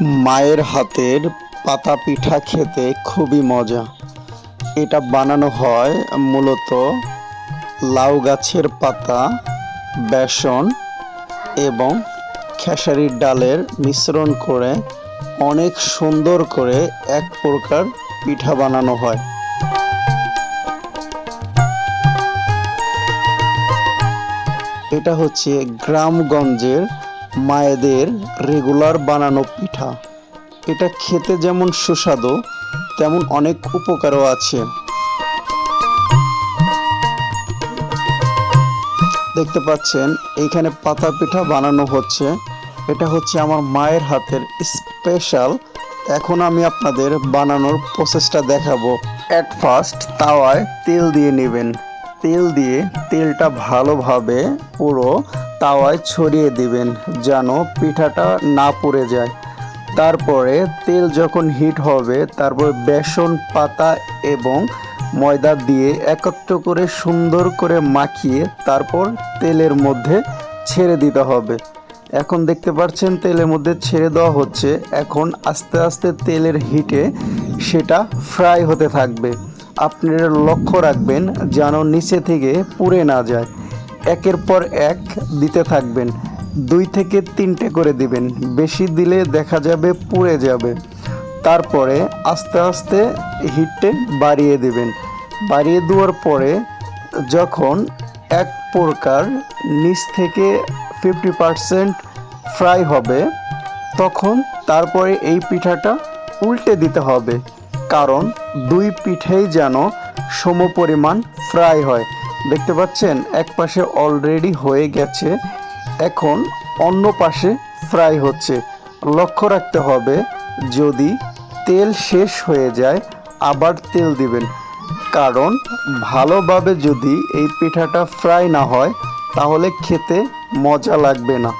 মায়ের হাতের পাতা পিঠা খেতে খুবই মজা। এটা বানানো হয় মূলত লাউ গাছের পাতা, বেসন এবং খেসারির ডালের মিশ্রণ করে অনেক সুন্দর করে এক প্রকার পিঠা বানানো হয়। এটা হচ্ছে গ্রামগঞ্জের মায়েদের রেগুলার বানানো পিঠা। এটা খেতে যেমন সুস্বাদু, তেমন অনেক উপকারও আছে। দেখতে পাচ্ছেন এইখানে পাতা পিঠা বানানো হচ্ছে। এটা হচ্ছে আমার মায়ের হাতের স্পেশাল এখন আমি আপনাদের বানানোর প্রসেসটা দেখাবো। অ্যাট ফার্স্ট তাওয়ায় তেল দিয়ে নেবেন। তেল দিয়ে তেলটা ভালোভাবে পুরো তাওয়ায় ছড়িয়ে দিবেন যেন পিঠাটা না পুড়ে যায়। তারপরে তেল যখন হিট হবে, তারপর বেসন, পাতা এবং ময়দা দিয়ে একত্র করে সুন্দর করে মাখিয়ে তারপর তেলের মধ্যে ছেড়ে দিতে হবে। এখন দেখতে পাচ্ছেন তেলের মধ্যে ছেড়ে দেওয়া হচ্ছে। এখন আস্তে আস্তে তেলের হিটে সেটা ফ্রাই হতে থাকবে। আপনারা লক্ষ্য রাখবেন যেন নিচে থেকে পুড়ে না যায়। একের পর এক দিতে থাকবেন। দুই থেকে তিনটে করে দিবেন। বেশি দিলে দেখা যাবে পুড়ে যাবে। তারপরে আস্তে আস্তে হিটে বাড়িয়ে দিবেন। বাড়িয়ে দেওয়ার পরে যখন এক প্রকার নিচ থেকে ফিফটি পারসেন্ট ফ্রাই হবে, তখন তারপরে এই পিঠাটা উল্টে দিতে হবে। কারণ দুই পিঠেই যেন সম পরিমাণ ফ্রাই হয়। দেখতে পাচ্ছেন, এক পাশে অলরেডি হয়ে গেছে, এখন অন্য পাশে ফ্রাই হচ্ছে। লক্ষ্য রাখতে হবে, যদি তেল শেষ হয়ে যায়, আবার তেল দিবেন। কারণ ভালোভাবে যদি এই পিঠাটা ফ্রাই না হয়, তাহলে খেতে মজা লাগবে না।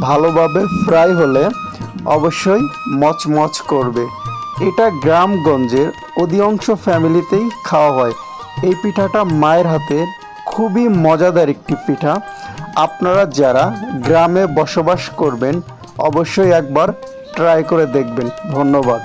ভালোভাবে ফ্রাই হলে অবশ্যই মচমচ করবে। এটা গ্রামগঞ্জের অধিকাংশ ফ্যামিলিতেই খাওয়া হয়। এই পিঠাটা মায়ের হাতে খুবই মজাদার একটি পিঠা। আপনারা যারা গ্রামে বসবাস করবেন, অবশ্যই একবার ট্রাই করে দেখবেন। ধন্যবাদ।